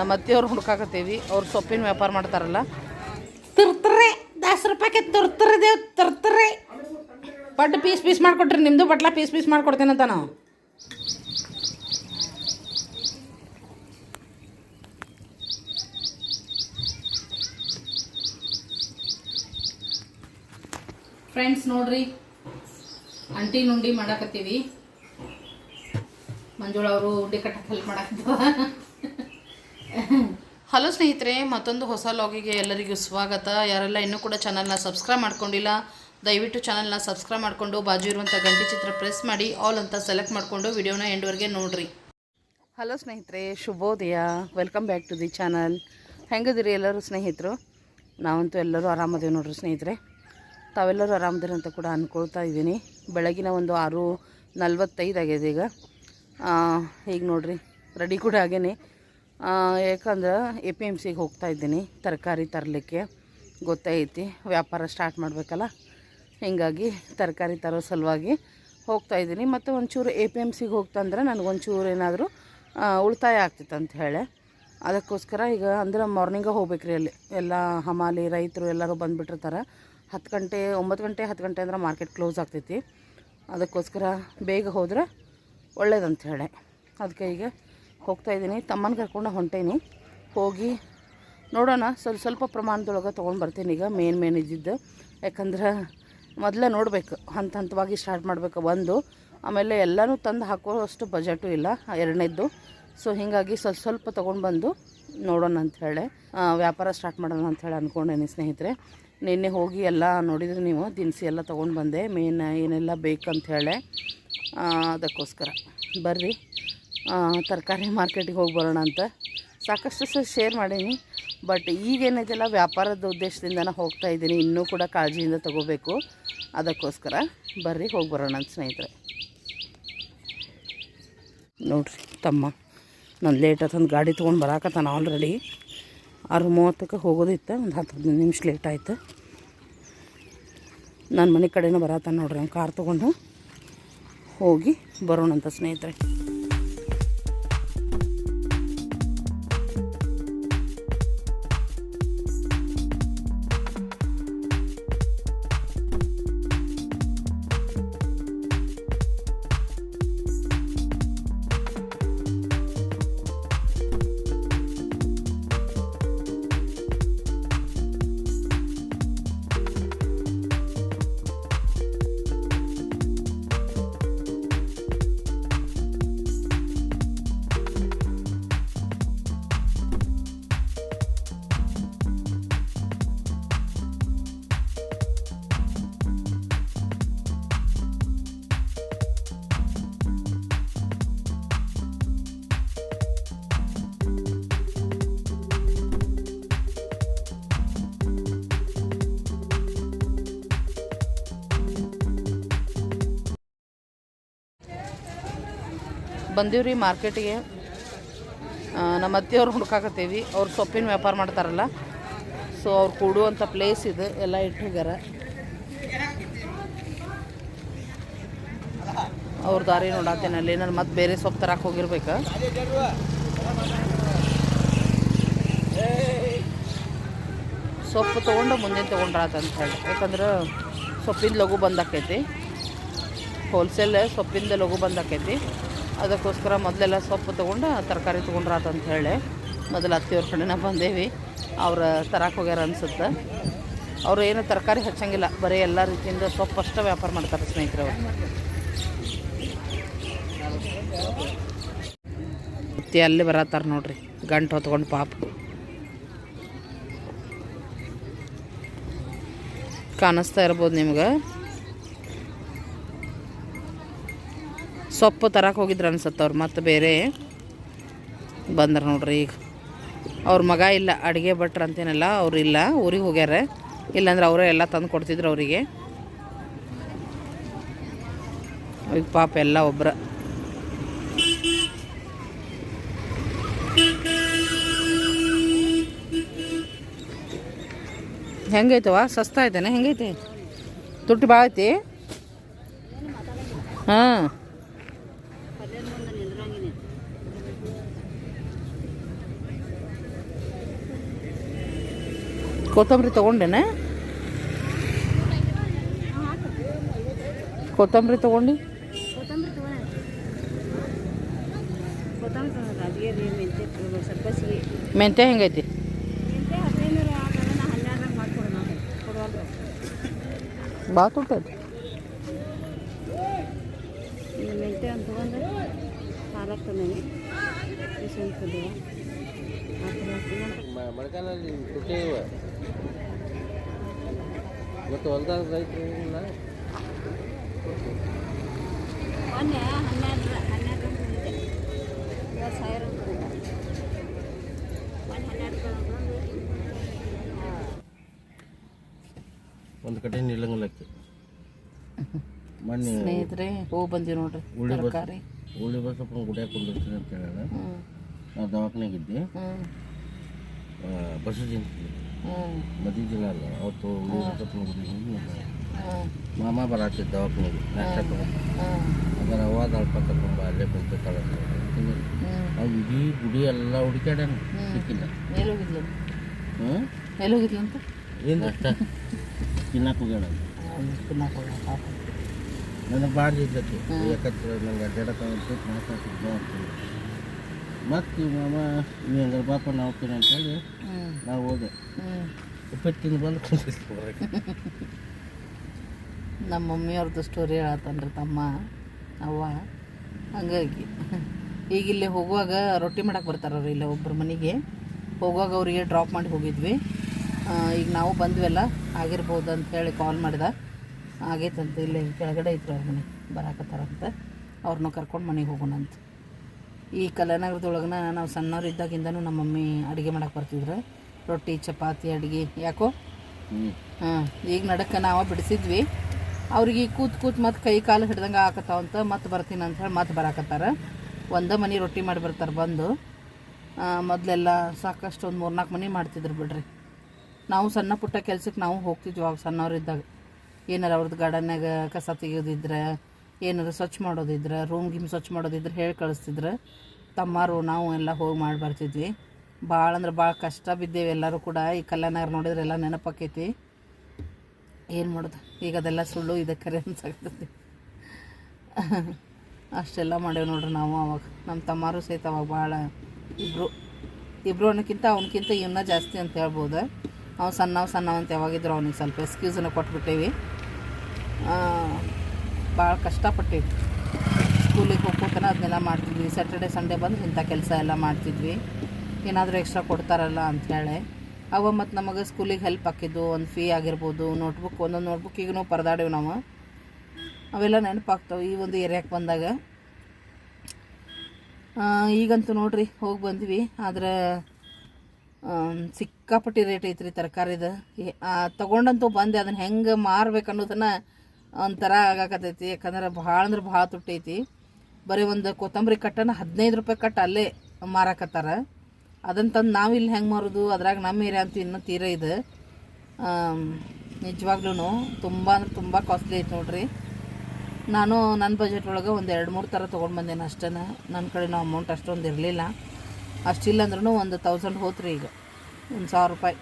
ನಮ್ಮ ಅತ್ತೆಯವ್ರು ಹುಡ್ಕಾಕತ್ತೀವಿ. ಅವ್ರು ಸೊಪ್ಪಿನ ವ್ಯಾಪಾರ ಮಾಡ್ತಾರಲ್ಲ. ತುರ್ತರೆ ದಾಸ್ ರೂಪಾಯಿಗೆ ತುರ್ತರೆ ದೇವ್ ತರ್ತಾರೆ ಬಟ್ ಪೀಸ್ ಪೀಸ್ ಮಾಡಿಕೊಟ್ರಿ ನಿಮ್ಮದು ಬಟ್ಲ ಪೀಸ್ ಪೀಸ್ ಮಾಡ್ಕೊಡ್ತೇನಂತ ನಾವು. ಫ್ರೆಂಡ್ಸ್ ನೋಡ್ರಿ, ಅಂಟಿ ನುಂಡಿ ಮಾಡಾಕತ್ತೀವಿ. ಮಂಜುಳ ಅವರು ಉಂಡೆ ಕಟ್ಟಕ್ಕೆ ಹೆಲ್ಪ್ ಹಲೋ ಸ್ನೇಹಿತರೆ, ಮತ್ತೊಂದು ಹೊಸ ಲಾಗಿಗೆ ಎಲ್ಲರಿಗೂ ಸ್ವಾಗತ. ಯಾರೆಲ್ಲ ಇನ್ನೂ ಕೂಡ ಚಾನಲ್ನ ಸಬ್ಸ್ಕ್ರೈಬ್ ಮಾಡ್ಕೊಂಡಿಲ್ಲ, ದಯವಿಟ್ಟು ಚಾನಲ್ನ ಸಬ್ಸ್ಕ್ರೈಬ್ ಮಾಡಿಕೊಂಡು ಬಾಜು ಇರುವಂಥ ಗಂಟೆ ಚಿತ್ರ ಪ್ರೆಸ್ ಮಾಡಿ ಆಲ್ ಅಂತ ಸೆಲೆಕ್ಟ್ ಮಾಡಿಕೊಂಡು ವಿಡಿಯೋನ ಎಂಡ್ವರೆಗೆ ನೋಡಿರಿ. ಹಲೋ ಸ್ನೇಹಿತರೆ, ಶುಭೋದಯ. Welcome back to the channel ಹೆಂಗದಿರಿ ಎಲ್ಲರೂ ಸ್ನೇಹಿತರು? ನಾವಂತೂ ಎಲ್ಲರೂ ಆರಾಮದೇವಿ ನೋಡ್ರಿ ಸ್ನೇಹಿತರೆ. ತಾವೆಲ್ಲರೂ ಆರಾಮದಿರಿ ಅಂತ ಕೂಡ ಅಂದ್ಕೊಳ್ತಾ ಇದ್ದೀನಿ. ಬೆಳಗಿನ ಒಂದು ಆರು ನಲ್ವತ್ತೈದು ಆಗಿದೆ ಈಗ. ಈಗ ನೋಡಿರಿ ರೆಡಿ ಕೂಡ ಆಗೇನೆ. ಯಾಕಂದ್ರೆ ಎ ಪಿ ಎಂ ಸಿಗೆ ಹೋಗ್ತಾ ಇದ್ದೀನಿ. ತರಕಾರಿ ತರಲಿಕ್ಕೆ ಗೊತ್ತೈತಿ ವ್ಯಾಪಾರ ಸ್ಟಾರ್ಟ್ ಮಾಡಬೇಕಲ್ಲ. ಹೀಗಾಗಿ ತರಕಾರಿ ತರೋ ಸಲುವಾಗಿ ಹೋಗ್ತಾ ಇದ್ದೀನಿ. ಮತ್ತು ಒಂಚೂರು ಎ ಪಿ ಎಂ ಸಿಗೆ ಹೋಗ್ತಂದ್ರೆ ನನಗೊಂಚೂರು ಏನಾದರೂ ಉಳಿತಾಯ ಆಗ್ತಿತ್ತು ಅಂತ ಹೇಳಿ. ಅದಕ್ಕೋಸ್ಕರ ಈಗ ಅಂದ್ರೆ ಮಾರ್ನಿಂಗೇ ಹೋಗ್ಬೇಕು ರೀ ಅಲ್ಲಿ. ಎಲ್ಲ ಹಮಾಲಿ ರೈತರು ಎಲ್ಲರೂ ಬಂದುಬಿಟ್ಟಿರ್ತಾರೆ. ಹತ್ತು ಗಂಟೆ, ಒಂಬತ್ತು ಗಂಟೆ, ಹತ್ತು ಗಂಟೆ ಅಂದ್ರೆ ಮಾರ್ಕೆಟ್ ಕ್ಲೋಸ್ ಆಗ್ತೈತಿ. ಅದಕ್ಕೋಸ್ಕರ ಬೇಗ ಹೋದ್ರೆ ಒಳ್ಳೇದಂತ ಹೇಳಿ. ಅದಕ್ಕೆ ಈಗ ಹೋಗ್ತಾ ಇದ್ದೀನಿ. ತಮ್ಮನ ಕರ್ಕೊಂಡು ಹೊಂಟೇನಿ. ಹೋಗಿ ನೋಡೋಣ. ಸ್ವಲ್ಪ ಸ್ವಲ್ಪ ಪ್ರಮಾಣದೊಳಗೆ ತೊಗೊಂಡು ಬರ್ತೀನಿ ಈಗ ಮೇನ್ ಮೇನ್ ಇದ್ದಿದ್ದು. ಯಾಕಂದ್ರೆ ಮೊದಲೇ ನೋಡಬೇಕು. ಹಂತ ಹಂತವಾಗಿ ಸ್ಟಾರ್ಟ್ ಮಾಡಬೇಕು ಒಂದು. ಆಮೇಲೆ ಎಲ್ಲನೂ ತಂದು ಹಾಕೋಷ್ಟು ಬಜೆಟು ಇಲ್ಲ. ಎರಡನೇದ್ದು. ಸೊ ಹೀಗಾಗಿ ಸ್ವಲ್ಪ ಸ್ವಲ್ಪ ತೊಗೊಂಡು ಬಂದು ನೋಡೋಣ ಅಂಥೇಳಿ ವ್ಯಾಪಾರ ಸ್ಟಾರ್ಟ್ ಮಾಡೋಣ ಅಂತ ಹೇಳಿ ಅಂದ್ಕೊಂಡೇನಿ ಸ್ನೇಹಿತರೆ. ನಿನ್ನೆ ಹೋಗಿ ಎಲ್ಲ ನೋಡಿದ್ರೆ ನೀವು. ದಿನಸಿ ಎಲ್ಲ ತೊಗೊಂಡು ಬಂದೆ. ಮೇನ್ ಏನೆಲ್ಲ ಬೇಕಂತ ಹೇಳಿ ಅದಕ್ಕೋಸ್ಕರ. ಬರ್ರಿ. ತರಕಾರಿ ಮಾರ್ಕೆಟಿಗೆ ಹೋಗಿ ಬರೋಣ ಅಂತ. ಸಾಕಷ್ಟು ಸಹ ಶೇರ್ ಮಾಡೀನಿ. ಬಟ್ ಈಗೇನಿದೆಯಲ್ಲ ವ್ಯಾಪಾರದ ಉದ್ದೇಶದಿಂದನೇ ಹೋಗ್ತಾ ಇದ್ದೀನಿ. ಇನ್ನೂ ಕೂಡ ಕಾಳಜಿಯಿಂದ ತಗೋಬೇಕು. ಅದಕ್ಕೋಸ್ಕರ ಬರ್ರಿ, ಹೋಗಿ ಬರೋಣ ಅಂತ ಸ್ನೇಹಿತರೆ. ನೋಡ್ರಿ ತಮ್ಮ, ನಾನು ಲೇಟ್ ಆತಂದು ಗಾಡಿ ತೊಗೊಂಡು ಬರಾಕತ್ತಾನ ಆಲ್ರೆಡಿ ಆರು ಮೂವತ್ತಕ್ಕೆ ಹೋಗೋದಿತ್ತು, ಒಂದು ಹತ್ತು ಹದಿನೈದು ನಿಮಿಷ ಲೇಟ್ ಆಯಿತು. ನನ್ನ ಮನೆ ಕಡೆನೂ ಬರತ್ತಾನ ನೋಡ್ರಿ ಕಾರ್ ತೊಗೊಂಡು ಹೋಗಿ ಬರೋಣಂತ ಸ್ನೇಹಿತರೆ. ಬಂದೀವ್ರಿ ಮಾರ್ಕೆಟಿಗೆ. ಆ, ನಮ್ಮ ಅತ್ತೆಯವ್ರು ಹುಡ್ಕಾಕತ್ತೀವಿ ಅವ್ರು ಸೊಪ್ಪಿನ ವ್ಯಾಪಾರ ಮಾಡ್ತಾರಲ್ಲ. ಸೊ ಅವ್ರು ಕೂಡುವಂಥ ಪ್ಲೇಸ್ ಇದು. ಎಲ್ಲ ಇಟ್ಟು ಹೋಗ್ಯಾರ ಅವ್ರ ದಾರಿ ನೋಡತ್ತೇನೆ ಅಲ್ಲಿ. ನಾನು ಮತ್ತೆ ಬೇರೆ ಸೊಪ್ಪು ತರಕ್ಕೆ ಹೋಗಿರ್ಬೇಕು? ಸೊಪ್ಪು ತೊಗೊಂಡು ಮುಂದೆ ತೊಗೊಂಡ್ರಾತಂತ ಹೇಳಿ. ಯಾಕಂದ್ರೆ ಸೊಪ್ಪಿಂದ ಲಘು ಬಂದಾಕೈತಿ ಹೋಲ್ಸೇಲ್ ಸೊಪ್ಪಿಂದ ಲಘು ಬಂದಾಕೈತಿ ಅದಕ್ಕೋಸ್ಕರ ಮೊದಲೆಲ್ಲ ಸೊಪ್ಪು ತೊಗೊಂಡು, ತರಕಾರಿ ತೊಗೊಂಡ್ರಾತಂತ ಹೇಳಿ ಮೊದಲು ಅತ್ತಿಯವ್ರ ಕಡೆನ ಬಂದೇವಿ. ಅವ್ರು ತರಕ್ಕೆ ಹೋಗ್ಯಾರ ಅನ್ಸುತ್ತೆ. ಅವರು ಏನು ತರಕಾರಿ ಹಚ್ಚಂಗಿಲ್ಲ, ಬರೀ ಎಲ್ಲ ರೀತಿಯಿಂದ ಸೊಪ್ಪು ಅಷ್ಟೇ ವ್ಯಾಪಾರ ಮಾಡ್ತಾರೆ ಸ್ನೇಹಿತರೆ ಅವರು. ಮತ್ತೆ ಅಲ್ಲಿ ಬರತ್ತಾರೆ ನೋಡ್ರಿ, ಗಂಟು ಹೊತ್ಕೊಂಡು ಪಾಪ. ಕಾಣಿಸ್ತಾ ಇರ್ಬೋದು ನಿಮ್ಗೆ. ಸೊಪ್ಪು ತರಕ್ಕೆ ಹೋಗಿದ್ರು ಅನ್ಸತ್ತೆ ಅವ್ರು, ಮತ್ತು ಬೇರೆ ಬಂದ್ರೆ ನೋಡ್ರಿ ಈಗ. ಅವ್ರ ಮಗ ಇಲ್ಲ, ಅಡುಗೆ ಭಟ್ರು ಅಂತೇನಲ್ಲ, ಅವ್ರು ಇಲ್ಲ, ಊರಿಗೆ ಹೋಗ್ಯಾರ. ಇಲ್ಲಾಂದ್ರೆ ಅವರೇ ಎಲ್ಲ ತಂದು ಕೊಡ್ತಿದ್ರು ಅವರಿಗೆ. ಈಗ ಪಾಪ ಎಲ್ಲ ಒಬ್ಬರ ಹೆಂಗೈತವ ಸಸ್ತಾ ಐತೇನೆ ಹೆಂಗೈತೆ? ತುಟ್ಟಿ ಭಾಳ ಐತಿ ಹಾಂ. ಕೊತ್ತಂಬರಿ ತೊಗೊಂಡೇನೆ? ಕೊತ್ತಂಬರಿ ತೊಗೊಂಡು? ಮೆಂತ್ಯ ಹೆಂಗೈತಿ? ಭಾಳ ತುಟ್ಟೈತಿ ಮೆಂತ್ಯ ಅಂತ ತೊಗೊಂಡು. ಪಾಲಕ್ ತಂದೇನೆ. ಮಳೆಗಾಲದಲ್ಲಿ ತುಟ್ಟಿ ಇವ. ಇವತ್ತು ಹೊಲ್ದಾಗ ರೈತರು ಇಲ್ಲ. ಮೊನ್ನೆ ಹನ್ನೆರಡರ ಹನ್ನೆರಡರ ಬಂದಿದೆ. ಇವತ್ತು ಸಾವಿರ ಮೊನ್ನೆ ಹನ್ನೆರಡು ಬಂದು ಒಂದು ಕಡೆ ನಿಲ್ಲಂಗಿಲ್ಲಕ್ಕೆ ಮೊನ್ನೆ ಸ್ನೇಹಿತರೆ ಹೋಗಿ ಬಂದಿವಿ ನೋಡ್ರಿ ತರಕಾರಿ. ಉಳ್ಳಿ ಬಸಪ್ಪ ಗುಡಿಯಾಗ ಕುಂದಿರ್ತೀನಿ ಅಂತ ಹೇಳ ಹ್ಞೂ ನಾವು ದವಾಖಾನೆಗೆ ಇದ್ದೆ. ಹ್ಞೂ ಬಸು ಜಯಂತಿ ದಿನ ಅಲ್ಲ ಅವತ್ತು ಮಾಮ ಬರತ್ತಿದ್ದ ದವಾಖಾನೆಗೆ ನಾಷ್ಟ ತಗೊಂಡು ಅದರ ಅವಾದ ಅಲ್ಪ ಕರ್ಕೊಂಬ ಅಲ್ಲೇ ಕುಂತು ತಗೊಂಡು ಅವು ಇಡೀ ಗುಡಿ ಎಲ್ಲ ಹುಡುಕ್ಯಾಡಣ ಸಿಕ್ಕಿಲ್ಲ. ಅಂತ? ಏನು ಅಷ್ಟ ತಿನ್ನಕ್ಕೆ ಪಾಪ. ನನಗೆ ಭಾಳ ಇದ್ದಕ್ಕೆ. ಯಾಕಂದ್ರೆ ನಂಗೆ ಅಡ್ಡಾಡಕ್ಕೆ ಮಾತಾಡ್ತಿದ್ದೆ ಅಂತೀನಿ ಮತ್ತು ಮಾಮ ನೀ ಹಂಗಾರೆ ಬಾಪ ನಾವು ಹೋಗ್ತೀನಿ ಅಂತೇಳಿ ನಾವು ಹೋದೆ. ಹ್ಞೂ ಉಪ್ಪಿಟ್ಟು ತಿಂದು ಬಂದು ಹೊರಗೆ. ನಮ್ಮ ಮಮ್ಮಿಯವ್ರದ್ದು ಸ್ಟೋರಿ ಹೇಳತ್ತನ್ರಿ ತಮ್ಮ ಅವ್ವ ಹಂಗಾಗಿ. ಈಗ ಇಲ್ಲಿ ಹೋಗುವಾಗ ರೊಟ್ಟಿ ಮಾಡಕ್ಕೆ ಬರ್ತಾರವ್ರು ಇಲ್ಲ ಒಬ್ಬರ ಮನೆಗೆ. ಹೋಗುವಾಗ ಅವರಿಗೆ ಡ್ರಾಪ್ ಮಾಡಿ ಹೋಗಿದ್ವಿ. ಈಗ ನಾವು ಬಂದ್ವಲ್ಲ ಆಗಿರ್ಬೋದು ಅಂತ ಹೇಳಿ ಕಾಲ್ ಮಾಡಿದ. ಆಗೈತಂತ ಇಲ್ಲಿ ಕೆಳಗಡೆ ಐತ್ರಿ ಅವ್ರ ಮನೆ ಬರಾಕತ್ತಾರಂತ. ಅವ್ರನ್ನೂ ಕರ್ಕೊಂಡು ಮನೆಗೆ ಹೋಗೋಣ ಅಂತ ಈ ಕಲಾನಗರದೊಳಗನ ನಾವು ಸಣ್ಣವ್ರು ಇದ್ದಾಗಿಂದನೂ ನಮ್ಮ ಮಮ್ಮಿ ಅಡುಗೆ ಮಾಡಕ್ಕೆ ಬರ್ತಿದ್ರು. ರೊಟ್ಟಿ ಚಪಾತಿ ಅಡುಗೆ. ಯಾಕೋ? ಹಾಂ ಈಗ ನಡಕ್ಕೆ ನಾವು ಬಿಡಿಸಿದ್ವಿ. ಅವ್ರಿಗೆ ಕೂತ್ ಕೂತ್ ಮತ್ತೆ ಕೈ ಕಾಲು ಹಿಡ್ದಂಗೆ ಆಕತ್ತಾವಂತ ಮತ್ತೆ ಬರ್ತೀನಿ ಅಂತ ಹೇಳಿ ಮತ್ತೆ ಬರಾಕತ್ತಾರ. ಒಂದೇ ಮನೆ ರೊಟ್ಟಿ ಮಾಡಿ ಬರ್ತಾರೆ ಬಂದು. ಮೊದಲೆಲ್ಲ ಸಾಕಷ್ಟು ಒಂದು ಮೂರ್ನಾಲ್ಕು ಮನೆ ಮಾಡ್ತಿದ್ರು ಬಿಡ್ರಿ. ನಾವು ಸಣ್ಣ ಪುಟ್ಟ ಕೆಲ್ಸಕ್ಕೆ ನಾವು ಹೋಗ್ತಿದ್ವಿ ಅವಾಗ ಸಣ್ಣವ್ರಿದ್ದಾಗ ಏನಾರ ಅವ್ರದ್ದು ಗಾರ್ಡನ್ನಾಗ ಕಸ ತೆಗಿಯೋದಿದ್ರೆ ಏನಾರ ಸ್ವಚ್ಛ ಮಾಡೋದಿದ್ರೆ ರೂಮ್ ಗಿಮ್ ಸ್ವಚ್ಛ ಮಾಡೋದಿದ್ರೆ ಹೇಳಿ ಕಳಿಸ್ತಿದ್ರು. ತಮ್ಮಾರು ನಾವು ಎಲ್ಲ ಹೋಗಿ ಮಾಡಿ ಬರ್ತಿದ್ವಿ. ಭಾಳ ಅಂದ್ರೆ ಭಾಳ ಕಷ್ಟ ಬಿದ್ದೇವೆ ಎಲ್ಲರೂ ಕೂಡ. ಈ ಕಲ್ಯಾಣ ನೋಡಿದ್ರೆ ಎಲ್ಲ ನೆನಪಾಕೈತಿ. ಏನು ಮಾಡೋದು? ಈಗ ಅದೆಲ್ಲ ಸುಳ್ಳು, ಇದೆ ಖರೆ ಅನ್ಸಾಗ್ತೈತಿ ಅಷ್ಟೆಲ್ಲ ಮಾಡೇವಿ ನೋಡ್ರಿ ನಾವು ಅವಾಗ. ನಮ್ಮ ತಮ್ಮಾರು ಸಹಿತ ಅವಾಗ ಭಾಳ ಇಬ್ಬರು ಇಬ್ಬರು ಅನ್ನೋಕ್ಕಿಂತ ಅವನಕ್ಕಿಂತ ಇವನ್ನ ಜಾಸ್ತಿ ಅಂತ ಹೇಳ್ಬೋದು. ಅವ್ನು ಸಣ್ಣವ ಅಂತ ಯಾವಾಗಿದ್ರು ಅವ್ನಿಗೆ ಸ್ವಲ್ಪ ಎಕ್ಸ್ಕ್ಯೂಸನ್ನು ಕೊಟ್ಬಿಟ್ಟೇವಿ. ಭಾಳ ಕಷ್ಟಪಟ್ಟೇವಿ ಸ್ಕೂಲಿಗೆ ಹೋಗ್ಬೇಕನ ಅದನ್ನೆಲ್ಲ ಮಾಡ್ತಿದ್ವಿ. ಸ್ಯಾಟರ್ಡೆ ಸಂಡೇ ಬಂದು ಇಂಥ ಕೆಲಸ ಎಲ್ಲ ಮಾಡ್ತಿದ್ವಿ. ಏನಾದರೂ ಎಕ್ಸ್ಟ್ರಾ ಕೊಡ್ತಾರಲ್ಲ ಅಂಥೇಳಿ ಅವ ಮತ್ತು ನಮಗೆ ಸ್ಕೂಲಿಗೆ ಹೆಲ್ಪ್ ಹಾಕಿದ್ದು, ಒಂದು ಫೀ ಆಗಿರ್ಬೋದು ನೋಟ್ಬುಕ್ ಒಂದೊಂದು ನೋಟ್ಬುಕ್ಕಿಗೂ ಪರದಾಡೇವು ನಾವು. ಅವೆಲ್ಲ ನೆನಪಾಗ್ತಾವೆ ಈ ಒಂದು ಏರಿಯಾಕ್ಕೆ ಬಂದಾಗ. ಈಗಂತೂ ನೋಡ್ರಿ, ಹೋಗಿ ಬಂದ್ವಿ. ಆದ್ರೆ ಸಿಕ್ಕಾಪಟ್ಟಿ ರೇಟ್ ಐತ್ರಿ ತರಕಾರಿದು. ತೊಗೊಂಡಂತೂ ಬಂದೆ. ಅದನ್ನು ಹೆಂಗೆ ಮಾರ್ಬೇಕು ಅನ್ನೋದನ್ನ ಒಂಥರ ಆಗಾಕತ್ತೈತಿ. ಯಾಕಂದ್ರೆ ಭಾಳ ಅಂದ್ರೆ ಭಾಳ ತುಟ್ಟೈತಿ. ಬರೀ ಒಂದು ಕೊತ್ತಂಬರಿ ಕಟ್ಟನ ಹದಿನೈದು ರೂಪಾಯಿ ಕಟ್ಟ ಅಲ್ಲೇ ಮಾರಾಕತ್ತಾರ. ಅದನ್ನು ತಂದು ನಾವು ಇಲ್ಲಿ ಹೆಂಗೆ ಮಾರೋದು? ಅದ್ರಾಗ ನಮ್ಮ ಏರಿಯಾ ಅಂತೂ ಇನ್ನೂ ತೀರ ಇದೆ. ನಿಜವಾಗ್ಲೂ ತುಂಬ ಅಂದ್ರೆ ತುಂಬ ಕಾಸ್ಟ್ಲಿ ಐತೆ ನೋಡ್ರಿ. ನಾನು ನನ್ನ ಬಜೆಟ್ ಒಳಗೆ ಒಂದು ಎರಡು ಮೂರು ಥರ ತೊಗೊಂಡು ಬಂದೇನೆ ಅಷ್ಟೇ ನನ್ನ ಕಡೆ ನಾವು ಅಮೌಂಟ್ ಅಷ್ಟೊಂದು ಇರಲಿಲ್ಲ. ಅಷ್ಟಿಲ್ಲ ಅಂದ್ರೂ ಒಂದು ತೌಸಂಡ್ ಹೋತ್ರಿ ಈಗ. ಒಂದು ಸಾವಿರ ರೂಪಾಯಿ.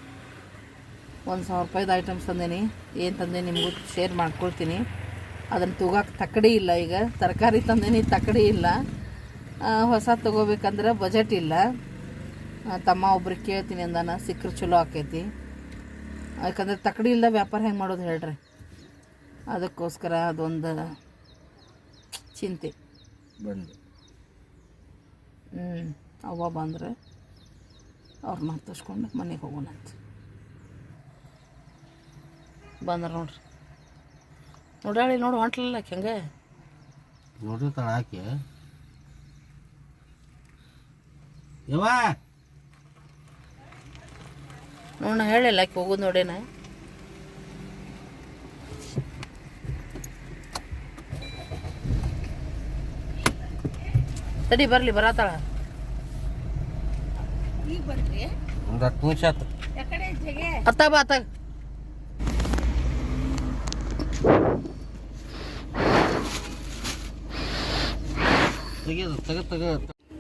ಒಂದು ಸಾವಿರ ರೂಪಾಯ್ದು ಐಟಮ್ಸ್ ತಂದೇನಿ. ಏನು ತಂದೆ ನಿಮಗೂ ಶೇರ್ ಮಾಡ್ಕೊಳ್ತೀನಿ. ಅದನ್ನು ತೂಗಕ್ಕೆ ತಕ್ಕಡಿ ಇಲ್ಲ ಈಗ. ತರಕಾರಿ ತಂದೇನಿ ತಕ್ಕಡಿ ಇಲ್ಲ. ಹೊಸ ತೊಗೋಬೇಕಂದ್ರೆ ಬಜೆಟ್ ಇಲ್ಲ. ತಮ್ಮ ಒಬ್ರಿಗೆ ಕೇಳ್ತೀನಿ ಅಂದಾನ ಸಿಕ್ಕರೆ ಚಲೋ ಆಕೈತಿ. ಯಾಕಂದರೆ ತಕ್ಕಡಿ ಇಲ್ಲ ವ್ಯಾಪಾರ ಹೆಂಗೆ ಮಾಡೋದು ಹೇಳ್ರಿ. ಅದಕ್ಕೋಸ್ಕರ ಅದೊಂದು ಚಿಂತೆ. ಬಂದು. ಹ್ಞೂ ಅವ್ವ ಬಂದ್ರೆ ಅವ್ರು ಮಾತಾಡ್ಸ್ಕೊಂಡು ಮನೆಗೆ ಹೋಗೋಣಂತ. ಬಂದ್ರೆ ನೋಡ್ರಿ. ನೋಡಾಳಿ ನೋಡು ಹೊಂಟ್ಲಲ್ಲ ಹೆಂಗೆ. ನೋಡಿರ್ತಾಳೆ ಆಕೆ. ಯವ್ವ? ನೋಡ ಹೇಳಿಲ್ಲ ಆಕೆ ಹೋಗೋದು ನೋಡೇನ ತಡಿ ಬರಲಿ ಬರತ್ತಾಳ ಈಗ ಬಂದ್ರಿ ಒಂದು ಹತ್ತು ನಿಮಿಷ ಆತು. ಜಗೆ ಅತ್ತ ಬಾ ಅತ್ತಾಗ ತೆಗೆದು ತೆಗೆ ತೆಗೆ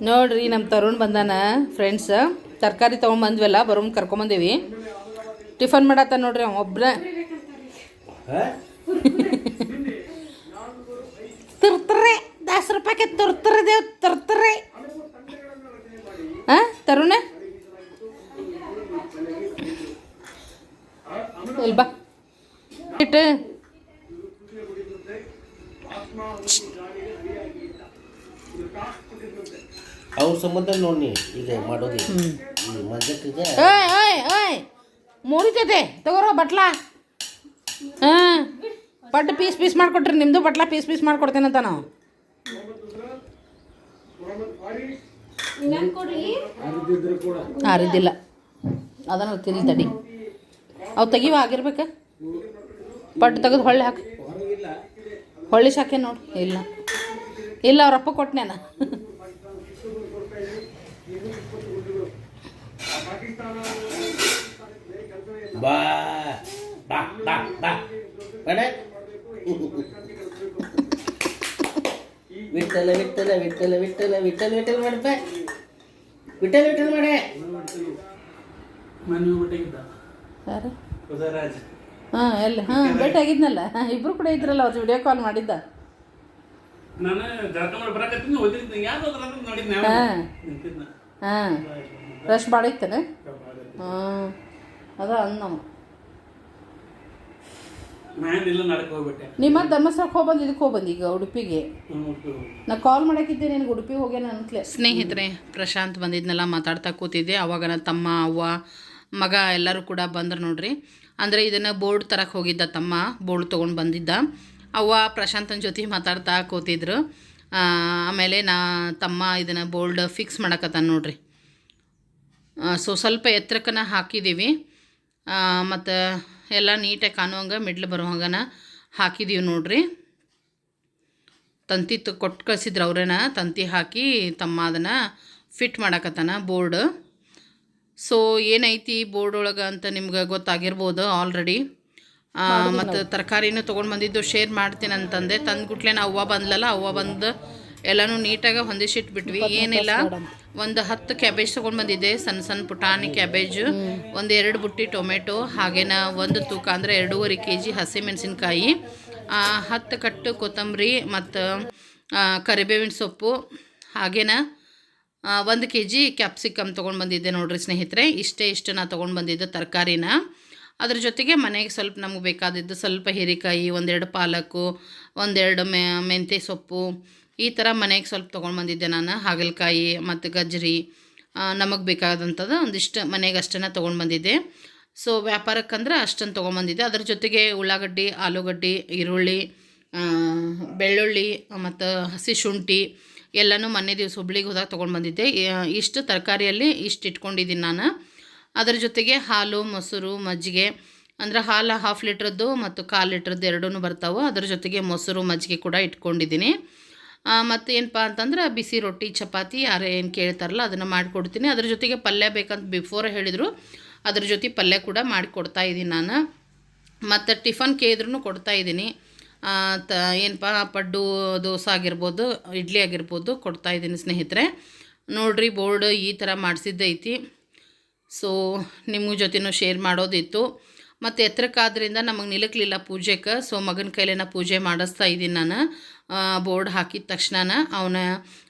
ನೋಡ್ರಿ ನಮ್ಮ ತರುಣ್ ಬಂದಾನ ಫ್ರೆಂಡ್ಸ್ ತರಕಾರಿ ತೊಗೊಂಡು ಬರೋಮ್ ಕರ್ಕೊಂಬಂದೇವಿ. ಟಿಫನ್ ಮಾಡತ್ತ ನೋಡ್ರಿ ಅವ ಒಬ್ರ ದಾಸ್ ರೂಪಾಯಿ ತರ್ತಾರೆ ದೇವ್ ತರ್ತಾರೆ ಹಾಂ ತರುಣ ಇಲ್ಲಿ ಬಾ ಇಟ್ಟು ಅವ್ರ ಸಂಬಂಧ ನೋಡಿ ಈಗ ಮಾಡೋದು ಈ ಮಂಜಕ್ಕಿಗೆ ಓಯ್ ಓಯ್ ಓಯ್ ಮುರಿತೈತೆ ತಗೋರೋ ಬಟ್ಲ ಹಾಂ ಪಟ್ಟು ಪೀಸ್ ಪೀಸ್ ಮಾಡಿಕೊಟ್ರಿ ನಿಮ್ಮದು ಬಟ್ಲ ಪೀಸ್ ಪೀಸ್ ಮಾಡಿಕೊಡ್ತೇನಂತ ನಾವು. ಆರಿದ್ದಿಲ್ಲ. ಅದನ್ನ ತಿಳಿ ತಡಿ. ಅವು ತೆಗಿವ ಆಗಿರ್ಬೇಕ. ಪಟ್ಟು ತೆಗೆದು ಹೊಳ್ಳಿ ಹಾಕಿ. ಹೊಳ್ಳಿ ಶಾಖೆ ನೋಡಿ. ಇಲ್ಲ. ಇಲ್ಲ ಅವ್ರಪ್ಪ ಕೊಟ್ಟನೇನ ಬಾ. ಬಾ ಬಾ ಬಾ. ವಿಠಲ ವಿಠಲ ವಿಠಲ ವಿಠಲ ವಿಠಲ ವಿಠಲ ಮಾಡಪ್ಪ ವಿಠಲ ವಿಠಲ ಮಾಡೆ. ಯಾರು? ಹಾಂ ಎಲ್ಲ ಹಾಂ ಭೇಟಿ ಆಗಿದ್ನಲ್ಲ. ಹಾಂ ಇಬ್ರು ಕೂಡ ಇದ್ರಲ್ಲ ಅವ್ರು ವಿಡಿಯೋ ಕಾಲ್ ಮಾಡಿದ್ದ. ನಾನು ಜಳಕ ಮಾಡಿ ಬರಾಕತ್ತೀನಿ ಓದಿರ್ತೀನಿ ಯಾವ್ದು ಅದ್ರ ಅಂತ ನೋಡಿದ್ನಿ ಹಾಂ. ಹಾಂ. ರಶ್ ಭಾಳ ಇತ್ತನ? ಹಾಂ. ಅದ ಅಂದ ಹೋಗ್ಬಿಟ್ಟೆ. ನಿಮ್ಮ ಧರ್ಮಸ್ಥಳಕ್ಕೆ ಹೋಗ್ಬಂದು ಇದಕ್ಕೆ ಹೋಗ್ಬಂದು ಈಗ ಉಡುಪಿಗೆ? ನಾ ಕಾಲ್ ಮಾಡಕ್ಕಿದ್ದೆ ನಿನ್ಗೆ ಉಡುಪಿ ಹೋಗ್ಯಾನ ಅಂತಲೇ ಸ್ನೇಹಿತರೆ ಪ್ರಶಾಂತ್ ಬಂದಿದ್ನೆಲ್ಲ ಮಾತಾಡ್ತಾ ಕೂತಿದ್ದೆ. ಅವಾಗ ನನ್ನ ತಮ್ಮ ಅವ್ವ ಮಗ ಎಲ್ಲರೂ ಕೂಡ ಬಂದ್ರು ನೋಡ್ರಿ. ಅಂದರೆ ಇದನ್ನು ಬೋರ್ಡ್ ತರಕ್ಕೆ ಹೋಗಿದ್ದ ತಮ್ಮ ಬೋರ್ಡ್ ತೊಗೊಂಡು ಬಂದಿದ್ದ. ಅವ್ವ ಪ್ರಶಾಂತನ ಜೊತೆ ಮಾತಾಡ್ತಾ ಕೂತಿದ್ರು. ಆ, ಆಮೇಲೆ ನಾ ತಮ್ಮ ಇದನ್ನು ಬೋಲ್ಡ್ ಫಿಕ್ಸ್ ಮಾಡಕತ್ತಾನ ನೋಡ್ರಿ. ಸೊ ಸ್ವಲ್ಪ ಎತ್ತರಕ್ಕನ ಹಾಕಿದ್ದೀವಿ ಮತ್ತು ಎಲ್ಲ ನೀಟಾಗಿ ಕಾಣುವಂಗೆ ಮಿಡ್ಲ್ ಬರುವಂಗನ ಹಾಕಿದೀವಿ ನೋಡ್ರಿ. ತಂತಿ ತ ಕೊಟ್ಟು ಕಳಿಸಿದ್ರು ಅವ್ರೇನ ತಂತಿ ಹಾಕಿ ತಮ್ಮ ಅದನ್ನು ಫಿಟ್ ಮಾಡಕತ್ತಾನ ಬೋರ್ಡ್. ಸೊ ಏನೈತಿ ಬೋರ್ಡ್ ಒಳಗೆ ಅಂತ ನಿಮ್ಗೆ ಗೊತ್ತಾಗಿರ್ಬೋದು ಆಲ್ರೆಡಿ. ಮತ್ತು ತರಕಾರಿನೂ ತೊಗೊಂಡು ಬಂದಿದ್ದು ಶೇರ್ ಮಾಡ್ತೀನಿ ಅಂತಂದೆ ನಾ ಅವ್ವ ಬಂದ್ಲಲ್ಲ ಅವ್ವ ಬಂದು ಎಲ್ಲನೂ ನೀಟಾಗಿ ಹೊಂದಿಸಿಟ್ಬಿಟ್ವಿ. ಏನಿಲ್ಲ ಒಂದು ಹತ್ತು ಕ್ಯಾಬೇಜ್ ತೊಗೊಂಡು ಬಂದಿದ್ದೆ ಸಣ್ಣ ಸಣ್ಣ ಪುಟಾಣಿ ಕ್ಯಾಬೇಜ್ ಒಂದು ಎರಡು ಬುಟ್ಟಿ ಟೊಮೆಟೊ ಹಾಗೇನ ಒಂದು ತೂಕ ಅಂದರೆ ಎರಡೂವರೆ ಕೆ ಜಿ ಹಸಿಮೆಣಸಿನ್ಕಾಯಿ ಹತ್ತು ಕಟ್ಟು ಕೊತ್ತಂಬರಿ ಮತ್ತು ಕರಿಬೇವಿನ ಸೊಪ್ಪು ಹಾಗೇನ ಒಂದು ಕೆ ಜಿ ಕ್ಯಾಪ್ಸಿಕಮ್ ತೊಗೊಂಡು ಬಂದಿದ್ದೆ ನೋಡ್ರಿ ಸ್ನೇಹಿತರೆ. ಇಷ್ಟೇ ಇಷ್ಟು ನಾ ತೊಗೊಂಡು ಬಂದಿದ್ದೆ ತರಕಾರಿನ. ಅದ್ರ ಜೊತೆಗೆ ಮನೆಗೆ ಸ್ವಲ್ಪ ನಮಗೆ ಬೇಕಾದಿದ್ದು ಸ್ವಲ್ಪ ಹೀರೆಕಾಯಿ ಒಂದೆರಡು ಪಾಲಕು ಒಂದೆರಡು ಮೆ ಮೆಂತ್ಯ ಸೊಪ್ಪು ಈ ಥರ ಮನೆಗೆ ಸ್ವಲ್ಪ ತೊಗೊಂಡು ಬಂದಿದ್ದೆ ನಾನು, ಹಾಗಲಕಾಯಿ ಮತ್ತು ಗಜ್ರಿ ನಮಗೆ ಬೇಕಾದಂಥದ್ದು ಒಂದಿಷ್ಟು ಮನೆಗೆ ಅಷ್ಟನ್ನು ತೊಗೊಂಡು ಬಂದಿದ್ದೆ. ಸೊ ವ್ಯಾಪಾರಕ್ಕಂದ್ರೆ ಅಷ್ಟನ್ನು ತೊಗೊಂಬಂದಿದ್ದೆ ಅದ್ರ ಜೊತೆಗೆ ಉಳ್ಳಾಗಡ್ಡಿ, ಆಲೂಗಡ್ಡೆ, ಈರುಳ್ಳಿ ಬೆಳ್ಳುಳ್ಳಿ ಮತ್ತು ಹಸಿ ಶುಂಠಿ ಎಲ್ಲನೂ ಮೊನ್ನೆ ದಿವಸ ಹುಬ್ಳಿಗೆ ಹೋದಾಗ ತೊಗೊಂಡು ಬಂದಿದ್ದೆ. ಇಷ್ಟು ತರಕಾರಿಯಲ್ಲಿ ಇಷ್ಟು ಇಟ್ಕೊಂಡಿದ್ದೀನಿ ನಾನು. ಅದರ ಜೊತೆಗೆ ಹಾಲು, ಮೊಸರು, ಮಜ್ಜಿಗೆ, ಅಂದರೆ ಹಾಲು ಹಾಫ್ ಲೀಟ್ರದ್ದು ಮತ್ತು ಕಾಲು ಲೀಟ್ರದ್ದು ಎರಡೂ ಬರ್ತಾವೆ. ಅದರ ಜೊತೆಗೆ ಮೊಸರು, ಮಜ್ಜಿಗೆ ಕೂಡ ಇಟ್ಕೊಂಡಿದ್ದೀನಿ. ಮತ್ತು ಏನಪ್ಪ ಅಂತಂದ್ರೆ ಬಿಸಿ ರೊಟ್ಟಿ, ಚಪಾತಿ ಯಾರು ಏನು ಕೇಳ್ತಾರಲ್ಲ, ಅದನ್ನು ಮಾಡಿಕೊಡ್ತೀನಿ. ಅದ್ರ ಜೊತೆಗೆ ಪಲ್ಯ ಬೇಕಂತ ಬಿಫೋರ್ ಹೇಳಿದರು, ಅದ್ರ ಜೊತೆ ಪಲ್ಯ ಕೂಡ ಮಾಡಿಕೊಡ್ತಾ ಇದ್ದೀನಿ ನಾನು. ಮತ್ತು ಟಿಫನ್ ಕೇಳಿದ್ರೂ ಕೊಡ್ತಾ ಇದ್ದೀನಿ. ತ, ಏನಪ್ಪ, ಪಡ್ಡು, ದೋಸೆ ಆಗಿರ್ಬೋದು, ಇಡ್ಲಿ ಆಗಿರ್ಬೋದು ಕೊಡ್ತಾ ಇದ್ದೀನಿ ಸ್ನೇಹಿತರೆ. ನೋಡ್ರಿ, ಬೋರ್ಡ್ ಈ ಥರ ಮಾಡಿಸಿದ್ದೈತಿ. ಸೊ ನಿಮ್ಮ ಜೊತೆನೂ ಶೇರ್ ಮಾಡೋದಿತ್ತು. ಮತ್ತು ಎತ್ತರಕ್ಕಾದ್ರಿಂದ ನಮಗೆ ನಿಲುಕಲಿಲ್ಲ ಪೂಜೆಗೆ ಸೊ ಮಗನ ಕೈಲೇನ ಪೂಜೆ ಮಾಡಿಸ್ತಾ ಇದ್ದೀನಿ ನಾನು. ಬೋರ್ಡ್ ಹಾಕಿದ ತಕ್ಷಣ ಅವನ